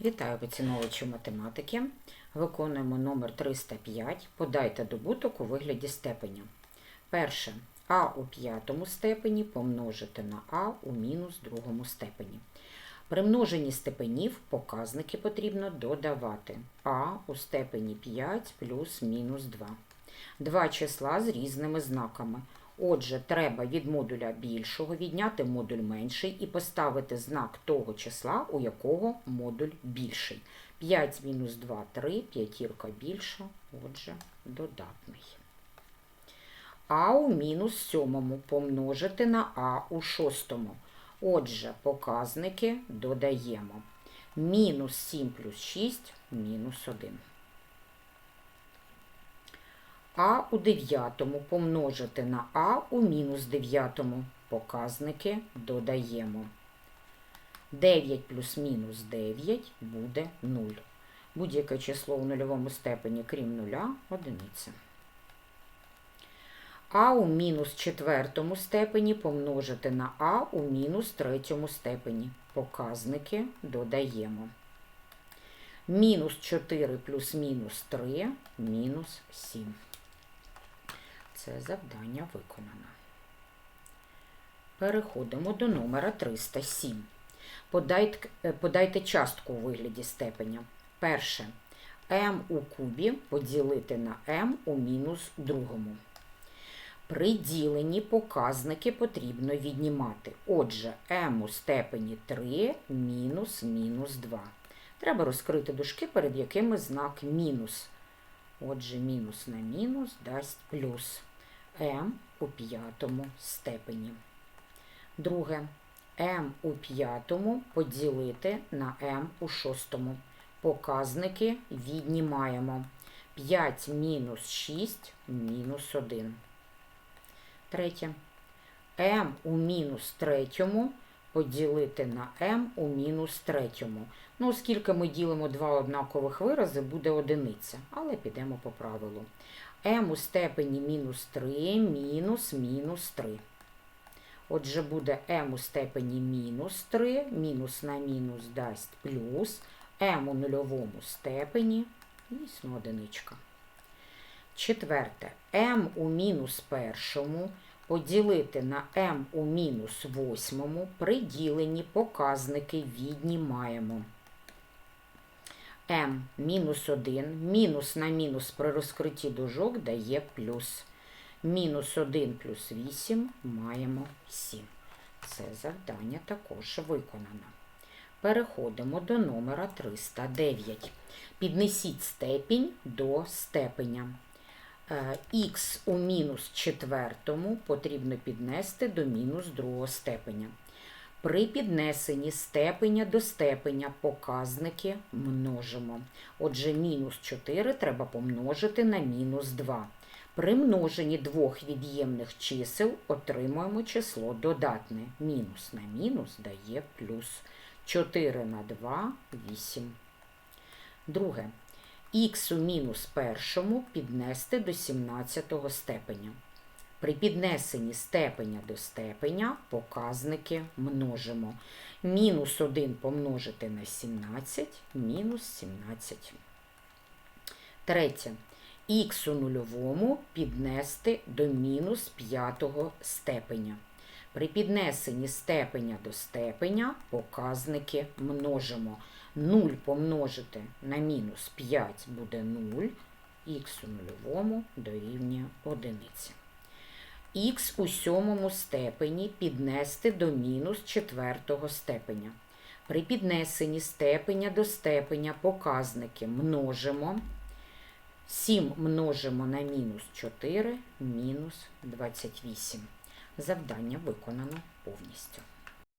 Вітаю поціновувачі математики. Виконуємо номер 305. Подайте добуток у вигляді степеня. Перше. А у п'ятому степені помножити на А у мінус другому степені. При множенні степенів показники потрібно додавати. А у степені 5 плюс мінус 2. Два числа з різними знаками. Отже, треба від модуля більшого відняти модуль менший і поставити знак того числа, у якого модуль більший. 5 мінус 2 – 3, п'ятірка більша, отже, додатний. А у мінус сьомому помножити на А у шостому. Отже, показники додаємо. Мінус 7 плюс 6 – мінус 1. А у дев'ятому помножити на А у мінус дев'ятому. Показники додаємо. 9 плюс мінус 9 буде 0. Будь-яке число у нульовому степені, крім нуля, одиниця. А у мінус четвертому степені помножити на А у мінус третьому степені. Показники додаємо. Мінус 4 плюс мінус 3 мінус 7. Це завдання виконано. Переходимо до номера 307. Подайте, подайте частку у вигляді степеня. Перше. m у кубі поділити на m у мінус другому. При діленні показники потрібно віднімати. Отже, m у степені 3 мінус мінус 2. Треба розкрити дужки, перед якими знак мінус. Отже, мінус на мінус дасть плюс m у п'ятому степені. Друге. m у п'ятому поділити на m у шостому. Показники віднімаємо. 5 мінус 6 мінус 1. Третє. m у мінус третьому поділити на m у мінус третьому. Ну, оскільки ми ділимо два однакових вирази, буде одиниця, але підемо по правилу. M у степені мінус 3 мінус мінус 3. Отже, буде m у степені мінус 3, мінус на мінус дасть плюс, m у нульовому степені, дійсно одиничка. Четверте, m у мінус першому поділити на m у мінус восьмому при діленні показники віднімаємо. M мінус 1, мінус на мінус при розкритті дужок дає плюс. Мінус 1 плюс 8 маємо 7. Це завдання також виконано. Переходимо до номера 309. Піднесіть степінь до степеня. Х у мінус четвертому потрібно піднести до мінус другого степеня. При піднесенні степеня до степеня показники множимо. Отже, мінус 4 треба помножити на мінус 2. При множенні двох від'ємних чисел отримуємо число додатне. Мінус на мінус дає плюс 4 на 2 – 8. Друге. Х у мінус першому піднести до 17 степеня. При піднесенні степеня до степеня показники множимо. Мінус 1 помножити на 17, мінус 17. Третє. Х у нульовому піднести до мінус 5 степеня. При піднесенні степеня до степеня показники множимо. 0 помножити на мінус 5 буде 0, х у нульовому дорівнює 1. Х у сьомому степені піднести до мінус четвертого степеня. При піднесенні степеня до степеня показники множимо. 7 множимо на мінус 4, мінус 28. Завдання виконано повністю.